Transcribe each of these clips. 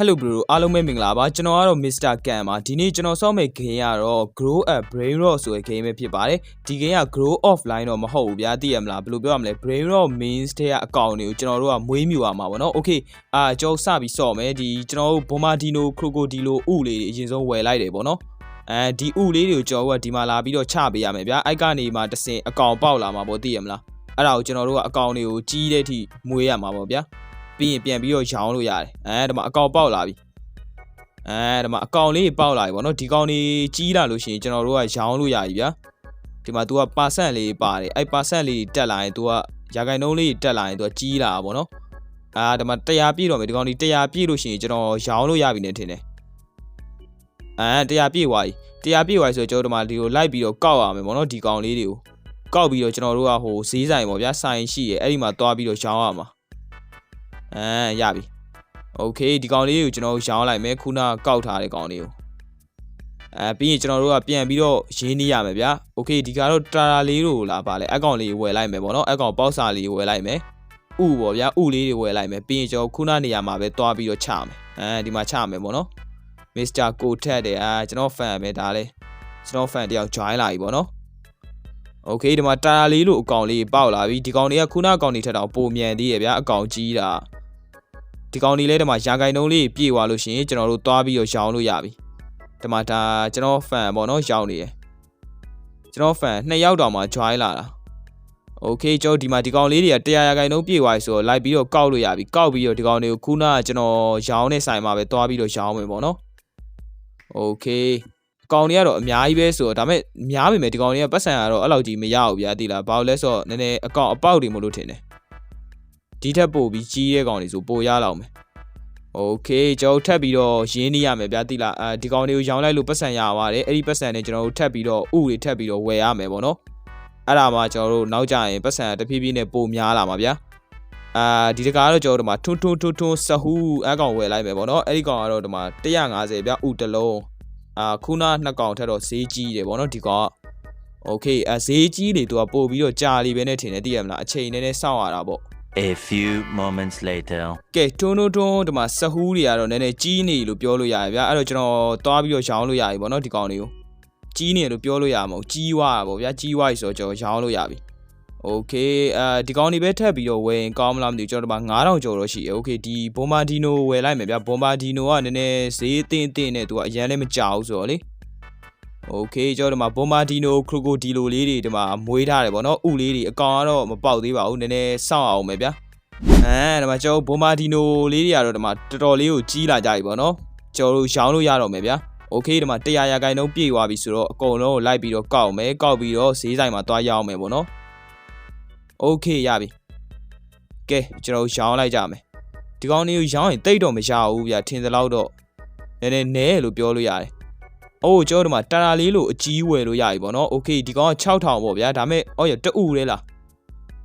Hello bro အားလုံးပဲမင်္ဂလာပါကျွန်တော်ကတော့ Mr. Can ပါဒီနေ့ကျွန်တော်ဆောက်မဲ့ game ကတော့ Grow a Brain Rot ဆိုတဲ့ game ပဲဖြစ်ပါတယ်ဒီ game က Grow Offline တော့မဟုတ်ဘူးဗျာသိရမလားဘယ်လိုပြောရမလဲ Brain Rot Mains တဲ့ကအကောင့်တွေကိုကျွန်တော်တို့ကမွေးမြူရမှာပေါ့နော် Okay အာကျွန်တော်စပြီးဆော့မယ်ဒီကျွန်တော်တို့ Bombardino Crocodilo ဥလေးတွေအရင်ဆုံးဝယ်လိုက်တယ်ပေါ့နော်အဲဒီဥလေးတွေကိုကျွန်တော်တို့ကဒီမှာလာပြီးတော့ချပေးရမယ်ဗျာအဲ့ကနေမှတစင်အကောင့်ပေါက်လာမှာပေါ့သိရမလားအဲ့ဒါကိုကျွန်တော်တို့ကအကောင့်တွေကိုကြီးတဲ့အထိမွေးရမှာပေါ့ဗျာ ပြီးရင်ပြန်ပြီးတော့ရောင်းလို့ရတယ်အဲဒီမှာအကောင့်ပေါက်လာပြီ အဲဒီမှာအကောင်လေးပေါက်လာပြီဗောနော်ဒီကောင်လေးကြီးလာလို့ရှိရင်ကျွန်တော်တို့ကရောင်းလို့ရပြီဗျာဒီမှာ तू ကပါဆန့်လေးပါတယ်အဲ့ပါဆန့်လေးတက်လာရင် तू ကရာဂိုင်နှုံးလေးတက်လာရင် तू ကကြီးလာတာဗောနော်အာဒီမှာ100ပြည့်တော့မယ်ဒီကောင်လေး100ပြည့်လို့ရှိရင်ကျွန်တော်ရောင်းလို့ရပြီနေထင်တယ်အဲ100ပြည့်သွားပြီ100ပြည့်သွားပြီဆိုတော့ကျွန်တော်ဒီမှာဒီကိုလိုက်ပြီးတော့ကောက်ရမယ်ဗောနော်ဒီကောင်လေးတွေကိုကောက်ပြီးတော့ကျွန်တော်တို့ကဟိုဈေးဆိုင်ဗောဗျာဆိုင်ရှိရယ်အဲ့ဒီမှာသွားပြီးတော့ရောင်းရမှာ အဲရပြီ โอเคဒီကောင်လေးကိုကျွန်တော်တို့ရောင်းလိုက်မယ်ခုနကောက်ထားတဲ့ကောင်လေးကိုအဲပြီးရင်ကျွန်တော်တို့ကပြန်ပြီးတော့ရင်းနှီးရမယ်ဗျာโอเคဒီကတော့တာရာလေးတို့လာပါလေအကောင်လေးဝယ်လိုက်မယ်ပေါ့နော်အကောင်ပေါက်စာလေးဝယ်လိုက်မယ်ဥပေါ့ဗျာဥလေးတွေဝယ်လိုက်မယ်ပြီးရင်ကျွန်တော်ခုနနေရာမှာပဲတွားပြီးတော့ချမယ်အဲဒီမှာချမယ်ပေါ့နော်မစ္စတာကိုထက်တယ်အာကျွန်တော်ဖန်ပဲဒါလေကျွန်တော်ဖန်တယောက် join လာပြီပေါ့နော်โอเคဒီမှာတာရာလေးလို့အကောင်လေးပေါက်လာပြီဒီကောင်လေးကခုနအကောင်လေးထက်တော့ပုံမြန်သေးရဲ့ဗျာအကောင်ကြီးတာ ဒီကောင်လေးလဲဒီမှာရာဂိုင်နှုံးလေးပြေသွားလို့ရှိရင်ကျွန်တော်တို့သွားပြီးတော့ရောင်းလို့ရပြီဒီမှာဒါကျွန်တော် fan ပေါ့နော်ရောင်းနေရယ်ကျွန်တော် fan နှစ်ယောက်တောင်မှ join လာတာโอเคကျွန်တော်ဒီမှာဒီကောင်လေးတွေက100ရာဂိုင်နှုံးပြေသွားပြီဆိုတော့လိုက်ပြီးတော့ကောက်လို့ရပြီကောက်ပြီးတော့ဒီကောင်လေးကိုခုနကကျွန်တော်ရောင်းနေဆိုင်မှာပဲသွားပြီးတော့ရောင်းမယ်ပေါ့နော်โอเคကောင်တွေကတော့အများကြီးပဲဆိုတော့ဒါပေမဲ့များပေမဲ့ဒီကောင်တွေကပတ်စံကတော့အဲ့လောက်ကြီးမရဘူးဗျာသိလားဘာလို့လဲဆိုတော့နည်းနည်းအကောင့်အပေါက်တွေမလို့ထင်တယ် ဒီထက်ပိုပြီးကြီးတဲ့ကောင်တွေဆိုပိုရလောက်မယ်โอเคကျွန်တော်ထပ်ပြီးတော့ရင်းနေရမယ်ဗျာတိလားအဲဒီကောင်တွေကိုရောင်းလိုက်လို့ပတ်စံရပါတယ်အဲ့ဒီပတ်စံနဲ့ကျွန်တော်တို့ထပ်ပြီးတော့ဥတွေထပ်ပြီးတော့ဝယ်ရမယ်ပေါ့နော်အဲ့ဒါမှကျွန်တော်တို့နောက်ကြရင်ပတ်စံတဖြည်းဖြည်းနဲ့ပိုများလာမှာဗျာအာဒီတကားတော့ကျွန်တော်တို့ဒီမှာထွန်းထွန်းထွန်းထွန်းစဟူးအကောင်ဝယ်လိုက်မယ်ပေါ့နော်အဲ့ဒီကောင်ကတော့ဒီမှာ150ဗျာဥတစ်လုံးအာခုနနှစ်ကောင်ထက်တော့ဈေးကြီးတယ်ပေါ့နော်ဒီကောင်ကโอเคအဈေးကြီးတွေသူကပို့ပြီးတော့ကြာလီပဲနဲ့ထင်တယ်သိရမလားအချိန်နည်းနည်းစောင့်ရတာပေါ့ A few moments later ကဲတွန်းတွန်းတွန်းဒီမှာစဟူးတွေကတော့နည်းနည်းကြီးနေလို့ပြောလို့ရတယ်ဗျာအဲ့တော့ကျွန်တော်သွားပြီးတော့ရောင်းလို့ရပြီပေါ့နော်ဒီကောင်တွေကိုကြီးနေလို့ပြောလို့ရမှာမဟုတ်ကြီးွားပါဗျာကြီးွားပြီဆိုတော့ကျွန်တော်ရောင်းလို့ရပြီ Okay အဲဒီကောင်တွေပဲထပ်ပြီးတော့ဝယ်ရင်ကောင်းမလားမသိဘူးကျွန်တော်ဒီမှာ9000ကျော်တော့ရှိတယ် Okay ဒီ Bombardino ဝယ်လိုက်မယ်ဗျာ Bombardino ကနည်းနည်းဈေးအသင့်အသင့်နဲ့သူကအရင်လည်းမကြောက်ဆိုတော့လေ โอเคကျွန်တော်ဒီမှာဘွန်ဘာဒီနိုခရိုကိုဒီလိုလေးတွေဒီမှာမွေးထားတယ်ပေါ့နော်ဥလေးတွေအကောင်ကတော့မပေါက်သေးပါဘူးနည်းနည်းစောင့်အောင်မယ်ဗျာ အဲဒီမှာကျွန်တော်ဘိုမာဒီနိုလေးတွေကတော့ဒီမှာတော်တော်လေးကိုကြီးလာကြပြီပေါ့နော်ကျွန်တော်တို့ရောင်းလို့ရတော့မယ်ဗျာโอเคဒီမှာ100ရာခိုင်နှုန်းပြည့်သွားပြီဆိုတော့အကုန်လုံးကိုလိုက်ပြီးတော့ကောက်မယ်ကောက်ပြီးတော့ဈေးဆိုင်မှာသွားရောင်းမယ်ပေါ့နော်โอเคရပြီကဲကျွန်တော်ရောင်းလိုက်ကြမယ်ဒီကောင်လေးကိုရောင်းရင်တိတ်တော့မရဘူးဗျာထင်သလောက်တော့နည်းနည်းနဲလို့ပြောလို့ရတယ် အိုးကျွန်တော်ဒီမှာတာတာလေးလို့အကြီးဝယ်လို့ရပြီပေါ့နော်โอเคဒီကောင်က6000ပေါ့ဗျာဒါမဲ့အော်ရတူလေလား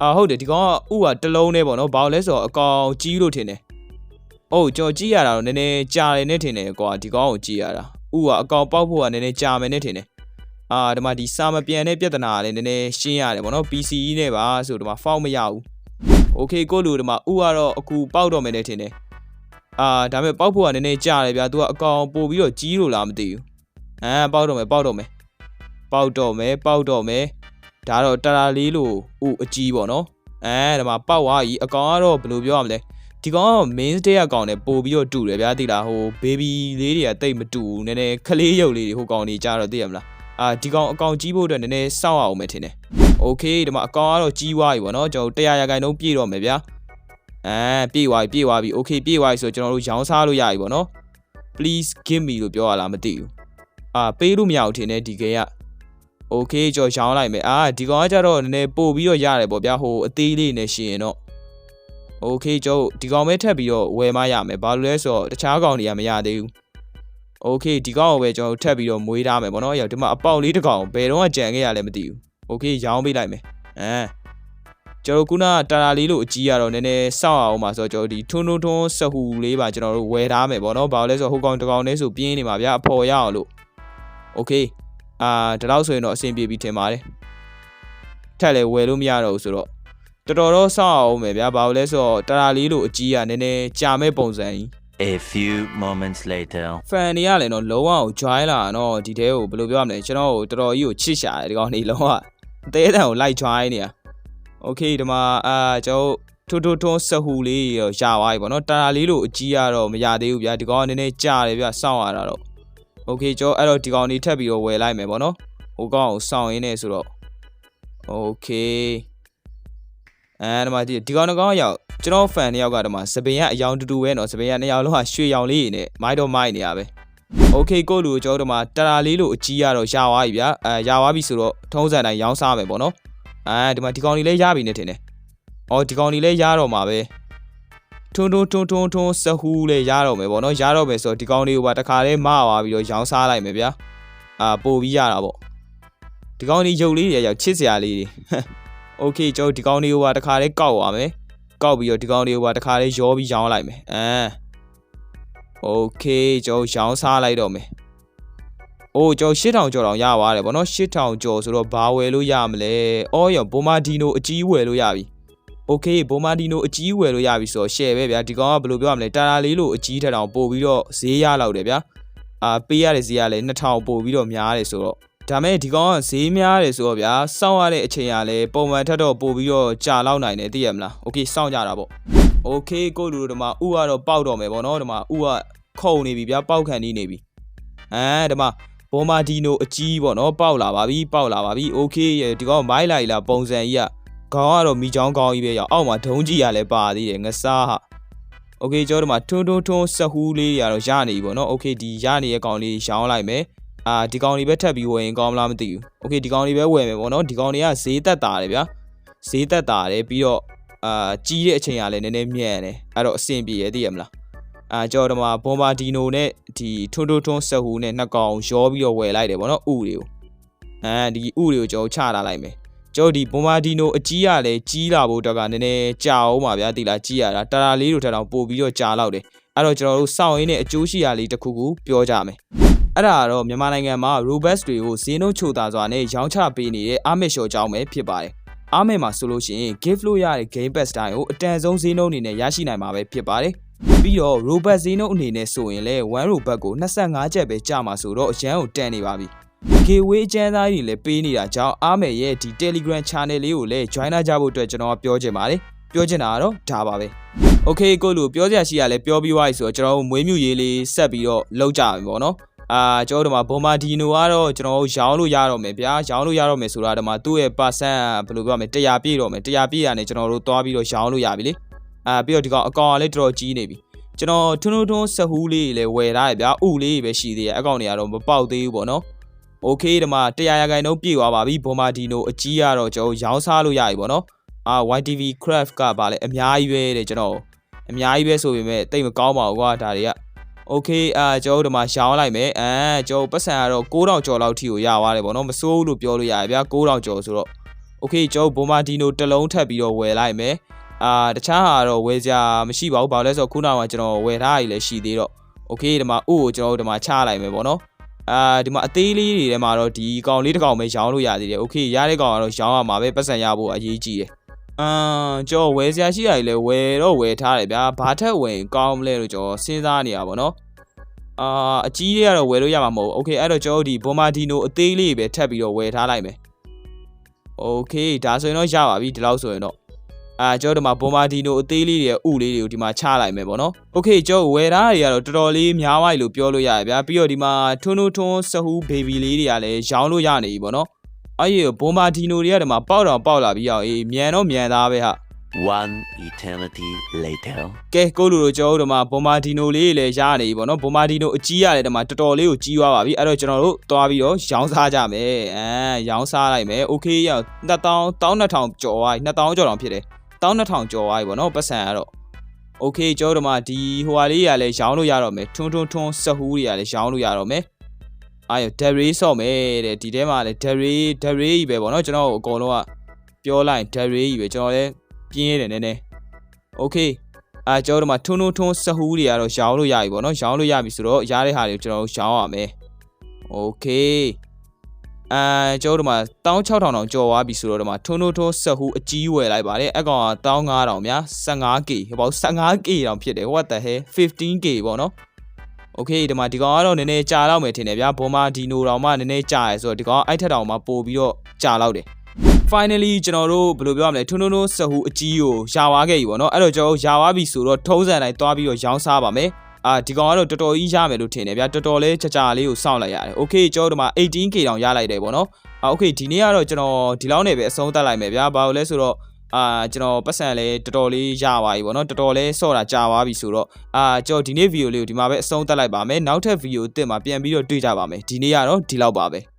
အာဟုတ်တယ်ဒီကောင်ကဥကတစ်လုံးနဲ့ပေါ့နော်ဘာလို့လဲဆိုတော့အကောင်ကြီးလို့ထင်တယ်။အိုးကြော်ကြီးရတာတော့နည်းနည်းကြာတယ်နဲ့ထင်တယ်ကွာဒီကောင်ကိုကြီးရတာ။ဥကအကောင်ပေါက်ဖို့ကနည်းနည်းကြာမယ်နဲ့ထင်တယ်။အာဒီမှာဒီစာမပြန်တဲ့ပြဿနာကလည်းနည်းနည်းရှင်းရတယ်ပေါ့နော် PC နဲ့ပါဆိုဒီမှာဖောက်မရဘူး။ Okay ကိုလူဒီမှာဥကတော့အခုပေါက်တော့မယ်နဲ့ထင်တယ်။အာဒါပေမဲ့ပေါက်ဖို့ကနည်းနည်းကြာတယ်ဗျာ။ तू ကအကောင်ပို့ပြီးတော့ကြီးလို့လားမသိဘူး။ အာပေါက်တော့မယ်ပေါက်တော့မယ်။ပေါက်တော့မယ်ပေါက်တော့မယ်။ ဒါတော့တရာလေးလို့ဥအကြီးပေါ့နော်အဲဒီမှာပောက်သွားပြီအကောင်ကတော့ဘယ်လိုပြောရမလဲဒီကောင်က main stage အကောင်နဲ့ပို့ပြီးတော့တူတယ်ဗျာသိလားဟို baby လေးတွေကတိတ်မတူဘူးနည်းနည်းခလေးရုပ်လေးတွေဟိုကောင်တွေကြားတော့သိရမလားအာဒီကောင်အကောင်ကြီးဖို့အတွက်နည်းနည်းစောင့်အောင်မယ်ထင်တယ်โอเคဒီမှာအကောင်ကတော့ကြီးသွားပြီပေါ့နော်ကျွန်တော်100ရာခိုင်နှုန်းပြည့်တော့မယ်ဗျာအဲပြည့်သွားပြီပြည့်သွားပြီโอเคပြည့်သွားပြီဆိုကျွန်တော်တို့ရောင်းစားလို့ရပြီပေါ့နော် please give me လို့ပြောရလားမသိဘူး အာပေးလို့မရဘူးထင်တယ်ဒီကေက โอเคကြော်ရောင်းလိုက်မယ်အာဒီကောင်ကကြတော့နည်းနည်းပို့ပြီးတော့ရတယ်ပေါ့ဗျာဟိုအသေးလေးနဲ့ရှင်ရင်တော့โอเคကြော်ဒီကောင်ပဲထပ်ပြီးတော့ဝယ်မရမယ်ဘာလို့လဲဆိုတော့တခြားကောင်တွေကမရသေးဘူးโอเคဒီကောင်ကိုပဲကျွန်တော်ထပ်ပြီးတော့မွေးထားမယ်ပေါ့နော်ရောက်ဒီမှာအပေါက်လေးတစ်ကောင်ဘယ်တော့မှကြံခဲ့ရလဲမသိဘူးโอเคရောင်းပေးလိုက်မယ်အဲကျွန်တော်ခုနတာတာလေးလို့အကြီးရတော့နည်းနည်းစောင့်အောင်ပါဆိုတော့ကျွန်တော်ဒီထွန်းထွန်းထွန်းစဟူလေးပါကျွန်တော်တို့ဝယ်ထားမယ်ပေါ့နော်ဘာလို့လဲဆိုတော့ဟိုကောင်တစ်ကောင်လေးဆိုပြင်းနေမှာဗျာအဖော်ရအောင်လို့ โอเค အာဒီလောက်ဆိုရင်တော့အဆင်ပြေပြီထင်ပါတယ်ထက်လည်းဝယ်လို့မရတော့ဘူးဆိုတော့တော်တော်တော့စောင့်အောင်မယ်ဗျာဘာလို့လဲဆိုတော့တရာလေးလိုအကြီးကနည်းနည်းကြာမဲ့ပုံစံကြီး A few moments later. fan တွေကလည်းတော့လုံးဝကို join လာတော့ဒီတဲကိုဘယ်လိုပြောရမလဲကျွန်တော်တို့တော်တော်ကြီးကိုချစ်ရှာတယ်ဒီကောင်နေလုံးဝအသေးအတန်ကိုလိုက် join နေတာ okay ဒီမှာအာကျွန်တော်ထိုးထိုးထွန်းစဟူလေးရောရသွားပြီပေါ့နော်တာတာလေးလိုအကြီးရတော့မရသေးဘူးဗျာဒီကောင်ကနည်းနည်းကြာတယ်ဗျစောင့်ရတာတော့ okay ကျွန်တော်အဲ့တော့ဒီကောင်လေးထပ်ပြီးတော့ဝယ်လိုက်မယ်ပေါ့နော်ဟိုကောင်ကိုစောင့်ရင်းနေဆိုတော့ okay အဲဒီမှာဒီဒီကောင်တစ်ကောင်ရောက်ကျွန်တော် fan တစ်ယောက်ကဒီမှာစပင်ကအယောင်တူတူပဲနော်စပင်ကနှစ်ယောက်လုံးကရွှေရောင်လေးနေမိုက်တော့မိုက်နေရပဲ okay ကိုလူကျွန်တော်တို့မှာတာတာလေးလိုအကြီးရတော့ရသွားပြီဗျာအဲရသွားပြီဆိုတော့ထုံးစံတိုင်းရောင်းစားမယ်ပေါ့နော်အဲဒီမှာဒီကောင်လေးလည်းရပြီနေထင်တယ်အော်ဒီကောင်လေးလည်းရတော့မှာပဲ ထွန်းထွန်းထွန်းထွန်းထွန်းစဟူးလေးရတော့မယ်ပေါ့နော်ရတော့မယ်ဆိုတော့ဒီကောင်လေးကိုပါတစ်ခါလေးမသွားပြီးတော့ရောင်းစားလိုက်မယ်ဗျာအာပို့ပြီးရတာပေါ့ဒီကောင်လေးရုပ်လေးတွေရောက်ချစ်စရာလေးတွေ okay ကျွန်တော်ဒီကောင်လေးကိုပါတစ်ခါလေးကောက်သွားမယ်ကောက်ပြီးတော့ဒီကောင်လေးကိုပါတစ်ခါလေးရောပြီးရောင်းလိုက်မယ်အဲ okay ကျွန်တော်ရောင်းစားလိုက်တော့မယ်။အိုးကျွန်တော်8000ကျော်တောင်ရပါတယ်ဗောနော်8000ကျော်ဆိုတော့ဘာဝယ်လို့ရမလဲ။အော်ရောဘိုမာဒီနိုအကြီးဝယ်လို့ရပြီ။ okay ဘိုမာဒီနိုအကြီးဝယ်လို့ရပြီဆိုတော့ share ပဲဗျာဒီကောင်ကဘယ်လိုပြောရမလဲတာတာလေးလိုအကြီးထက်တောင်ပို့ပြီးတော့ဈေးရလောက်တယ်ဗျာ။အာပေးရတဲ့ဈေးကလည်း2000ပို့ပြီးတော့များတယ်ဆိုတော့ဒါမဲ့ဒီကောင်ကဈေးများတယ်ဆိုတော့ဗျာစောင့်ရတဲ့အချိန်ကလည်းပုံမှန်ထက်တော့ပို့ပြီးတော့ကြာလောက်နိုင်တယ်သိရမလား။ okay စောင့်ကြတာပေါ့။ okay ကိုလူတို့ဒီမှာဥကတော့ပေါက်တော့မယ်ဗောနော်ဒီမှာဥက ခုံနေပြီဗျာပေါက်ခံနေနေပြီအဲဒီမှာဘောမာဒီနိုအကြီးပေါ့နော်ပေါက်လာပါပြီပေါက်လာပါပြီโอเคဒီကောင်မိုင်းလိုက်လာပုံစံကြီးက ခေါင်းကတော့မိချောင်းကောင်းကြီးပဲရောက်အောက်မှာဒုံးကြီးရလဲပါသေးတယ်ငစားဟာโอเคကျွန်တော်တို့မှာထွန်းထွန်းထွန်းစဟူးလေးတွေကတော့ရနေပြီပေါ့နော်โอเคဒီရနေတဲ့ကောင်လေးရောင်းလိုက်မယ်အာဒီကောင်လေးပဲထပ်ပြီးဝယ်ရင်ကောင်းမလားမသိဘူးโอเคဒီကောင်လေးပဲဝယ်မယ်ပေါ့နော်ဒီကောင်လေးကဈေးသက်တာတယ်ဗျာဈေးသက်တာတယ်ပြီးတော့အာကြီးတဲ့အချိန်ကလည်းနည်းနည်းမြန်တယ်အဲ့တော့အဆင်ပြေရသိရမလား အာကျွန်တော်တို့မှာဘွန်ဘာဒီနိုနဲ့ဒီထွန်းထွန်းထွန်းဆက်ဟူနဲ့နှစ်ကောင်ရောပြီးတော့ဝယ်လိုက်တယ်ဗောနော်ဥတွေကိုအဲဒီဥတွေကိုကျွန်တော်ချလာလိုက်မယ် ကျွန်တော်ဒီဘွန်ဘာဒီနိုအကြီးရလဲကြီးလာဖို့အတွက်ကနည်းနည်းကြာအောင်ပါဗျာတိလာကြီးရတာတာတာလေးတို့ထက်တောင်ပို့ပြီးတော့ကြာလောက်တယ်အဲ့တော့ကျွန်တော်တို့စောင့်ရင်းနဲ့အကျိုးရှိရာလေးတစ်ခုခုပြောကြမယ်အဲ့ဒါကတော့မြန်မာနိုင်ငံမှာ robust တွေကိုဈေးနှုန်းချိုသာစွာနဲ့ရောင်းချပေးနေတဲ့အာမစ်ရှော့ကြောင်းပဲဖြစ်ပါတယ်အာမစ်မှာဆိုလို့ရှိရင် gift လို့ရတဲ့ game pass တိုင်းကိုအတန်ဆုံးဈေးနှုန်းအနေနဲ့ရရှိနိုင်မှာပဲဖြစ်ပါတယ်ပြီးတော့ robot ဈေးနှုန်းအနေနဲ့ဆိုရင်လည်း1 robot ကို25ကျပ်ပဲကျမှာဆိုတော့အရန်ကိုတန်နေပါပြီ။ gateway အကျန်းသားတွေလည်းပေးနေတာကြောင့်အားမယ်ရဲ့ဒီ Telegram channel လေးကိုလည်း join ကြဖို့အတွက်ကျွန်တော်ကပြောချင်ပါတယ်။ပြောချင်တာကတော့ဒါပါပဲ။ Okay ကိုလူပြောစရာရှိရလဲပြောပြီးသွားပြီဆိုတော့ကျွန်တော်တို့မွေးမြူရေးလေးဆက်ပြီးတော့လောက်ကြပြီပေါ့နော်။အာကျွန်တော်တို့မှာဘွန်မာဒီနိုကတော့ကျွန်တော်တို့ရောင်းလို့ရတော့မယ်ဗျာရောင်းလို့ရတော့မယ်ဆိုတာဒီမှာသူ့ရဲ့ percent ဘယ်လိုပြောမလဲ100ပြည့်တော့မယ်100ပြည့်ရတယ်ကျွန်တော်တို့သွားပြီးတော့ရောင်းလို့ရပြီလေ။အာပြီးတော့ဒီကောင်အကောင်ကလည်းတော်တော်ကြီးနေပြီ။ကျွန်တော်ထွန်းထွန်းထွန်းစဟူးလေးလည်းဝယ်ထားရဗျာဥလေးပဲရှိသေးတယ်အကောင့်တွေကတော့မပေါက်သေးဘူးပေါ့နော် โอเคဒီမှာ100ရာခိုင်နှုန်းပြည့်သွားပါပြီဘောမာဒီနိုအကြီးကတော့ကျွန်တော်ရောင်းစားလို့ရပြီပေါ့နော်အာ YTV craft ကပါလဲအများကြီးပဲတဲ့ကျွန်တော်အများကြီးပဲဆိုပေမဲ့တိတ်မကောင်းပါဘူးကွာဒါတွေကโอเคအာကျွန်တော်ဒီမှာရောင်းလိုက်မယ်အဲကျွန်တော်ပတ်စံကတော့9000ကျော်လောက်ထိကိုရသွားတယ်ပေါ့နော်မစိုးဘူးလို့ပြောလို့ရတယ်ဗျာ9000ကျော်ဆိုတော့โอเคကျွန်တော်ဘောမာဒီနိုတစ်လုံးထပ်ပြီးတော့ဝယ်လိုက်မယ် အာတခြားဟာတော့ဝယ်စရာမရှိပါဘူးဘာလို့လဲဆိုတော့ခုနကကျွန်တော်ဝယ်ထားရည်လည်းရှိသေးတော့โอเคဒီမှာဥကိုကျွန်တော်တို့ဒီမှာချလိုက်မယ်ပေါ့နော် အာဒီမှာအသေးလေးတွေထဲမှာတော့ဒီကောင်လေးတစ်ကောင်ပဲရောင်းလို့ရသေးတယ်โอเคရတဲ့ကောင်ကတော့ရောင်းရမှာပဲပတ်စံရဖို့အရေးကြီးတယ်အာကျွန်တော်ဝယ်စရာရှိရည်လည်းဝယ်တော့ဝယ်ထားတယ်ဗျာဘာထက်ဝယ်ကောင်းမလဲလို့ကျွန်တော်စဉ်းစားနေရပါတော့အာအကြီးလေးကတော့ဝယ်လို့ရမှာမဟုတ်ဘူးโอเคအဲ့တော့ကျွန်တော်ဒီဘွန်မာဒီနိုအသေးလေးပဲထပ်ပြီးတော့ဝယ်ထားလိုက်မယ်โอเคဒါဆိုရင်တော့ရပါပြီဒီလောက်ဆိုရင်တော့ အာကျွန်တော်တို့မှာဘွန်မာဒီနိုအသေးလေးတွေဥလေးတွေကိုဒီမှာချလိုက်မယ်ပေါ့နော်။ Okay ကျွန်တော်ဝယ်ထားတွေကတော့တော်တော်လေးများသွားပြီလို့ပြောလို့ရတယ်ဗျာ။ပြီးတော့ဒီမှာထွန်းထွန်းထွန်းစဟူးဘေဘီလေးတွေကလည်းရောင်းလို့ရနေပြီပေါ့နော်။အဲ့ဒီဘွန်မာဒီနိုတွေကဒီမှာပေါက်တော့ပေါက်လာပြီးအောင်အေးမြန်တော့မြန်သားပဲဟာ One eternity later. ။ကဲကိုလူတို့ကျွန်တော်တို့ဒီမှာဘွန်မာဒီနိုလေးတွေလည်းရနေပြီပေါ့နော်။ဘွန်မာဒီနိုအကြီးရတယ်ဒီမှာတော်တော်လေးကိုကြီးသွားပါပြီ။အဲ့တော့ကျွန်တော်တို့သွားပြီးတော့ရောင်းစားကြမယ်။အဲရောင်းစားလိုက်မယ်။ Okay ရ2000 1200ကျော်သွားပြီ2000ကျော်တောင်ဖြစ်တယ်။ 12000ကျော်သွားပြီပေါ့နော်ပတ်စံကတော့ Okay ကျောတို့မှာဒီဟိုဟာလေးရလဲရောင်းလို့ရတော့မယ်ထွန်းထွန်းထွန်းစဟူးတွေကလည်းရောင်းလို့ရတော့မယ်အာရ Derry ဆော့မယ်တဲ့ဒီထဲမှာလဲ Derry Derry ကြီးပဲပေါ့နော်ကျွန်တော်အကုန်လုံးကပြောလိုက် Derry ကြီးပဲကျွန်တော်လည်းပြင်းရတယ်နည်းနည်း Okay အာကျောတို့မှာထွန်းထွန်းထွန်းစဟူးတွေကတော့ရောင်းလို့ရပြီပေါ့နော်ရောင်းလို့ရပြီဆိုတော့ရတဲ့ဟာတွေကိုကျွန်တော်တို့ရောင်းရမယ် Okay အဲကျွန်တော်တို့ဒီမှာ16000တောင်ကျော်သွားပြီဆိုတော့ဒီမှာထွန်းထွန်းထွန်းဆက်ဟူအကြီးဝယ်လိုက်ပါတယ်အကောင်က15000ဗျာ 15k ဟိုပေါ့ 15k တောင်ဖြစ်တယ် what the hell 15k ပေါ့နော် โอเคဒီမှာဒီကောင်ကတော့နည်းနည်းကြာတော့မယ်ထင်တယ်ဗျာဘောမာဒီနိုတောင်မှနည်းနည်းကြာရယ်ဆိုတော့ဒီကောင်အဲ့ထက်တောင်မှပို့ပြီးတော့ကြာတော့တယ် finally ကျွန်တော်တို့ဘယ်လိုပြောရမလဲထွန်းထွန်းထွန်းဆက်ဟူအကြီးကိုယာဝါခဲ့ပြီပေါ့နော်အဲ့တော့ကျွန်တော်တို့ယာဝါပြီဆိုတော့ထုံးစံတိုင်းတွားပြီးတော့ရောင်းစားပါမယ် အာဒီကောင်ကတော့တော်တော်ကြီးရမယ်လို့ထင်တယ်ဗျာတော်တော်လေးကြကြလေးကိုစောင့်လိုက်ရတယ် okay ကျွန်တော်တို့မှာ 18k တောင်ရလိုက်တယ်ပေါ့နော်အာ okay ဒီနေ့ကတော့ကျွန်တော်ဒီလောက်နဲ့ပဲအဆုံးသတ်လိုက်မယ်ဗျာဘာလို့လဲဆိုတော့အာကျွန်တော်ပတ်စံလည်းတော်တော်လေးရပါပြီပေါ့နော်တော်တော်လေးဆော့တာကြာပါပြီဆိုတော့အာကျွန်တော်ဒီနေ့ဗီဒီယိုလေးကိုဒီမှာပဲအဆုံးသတ်လိုက်ပါမယ်နောက်ထပ်ဗီဒီယိုအစ်စ်မှာပြန်ပြီးတော့တွေ့ကြပါမယ်ဒီနေ့ကတော့ဒီလောက်ပါပဲ